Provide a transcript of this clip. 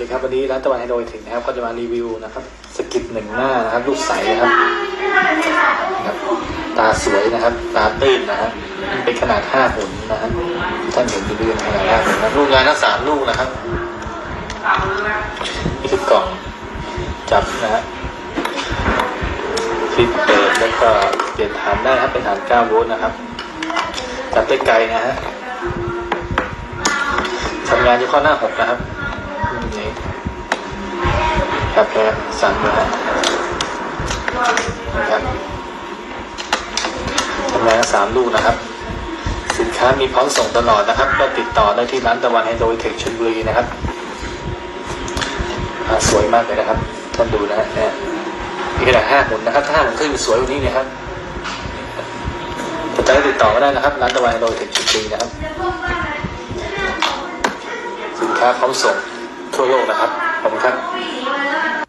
ดีครับวันนี้ร้านตะวันไฮโดรถึงนะครับก็จะมารีวิวนะครับสกิดหนึ่งหน้านะครับลูกใสนะครับนะครับ ตาสวยนะครับ ตาตื้นนะครับเป็นขนาดห้าหุ่นนะครับท่านเห็นดูดีขนาดห้าหุ่นนะลูกงานทั้งสามลูกนะครับนี่คือกล่องจับนะฮะฟิตเปิดแล้วก็เปลี่ยนฐานได้ครับเป็นฐาน9โวลต์นะครับจับได้ไกลนะฮะทำงานอยู่ข้อหน้าหกนะครับ นี่ครับแพ้สั่นนะฮะนะครับทำงานทั้งสามลูกนะครับ สินค้ามีพร้อมส่งตลอดนะครับ ก็ติดต่อได้ที่ร้านตะวันไฮโดรเทคชลบุรีนะครับ สวยมากเลยนะครับท่านดูนะฮะนี่ขนาดห้าหมุนนะครับถ้าห้าหมุนขึ้นสวยกว่านี้นะครับสนใจติดต่อก็ได้นะครับ ร้านตะวันไฮโดรเทคชลบุรีนะครับ สินค้าพร้อมส่ง ทั่วโลกนะครับ ขอบคุณครับ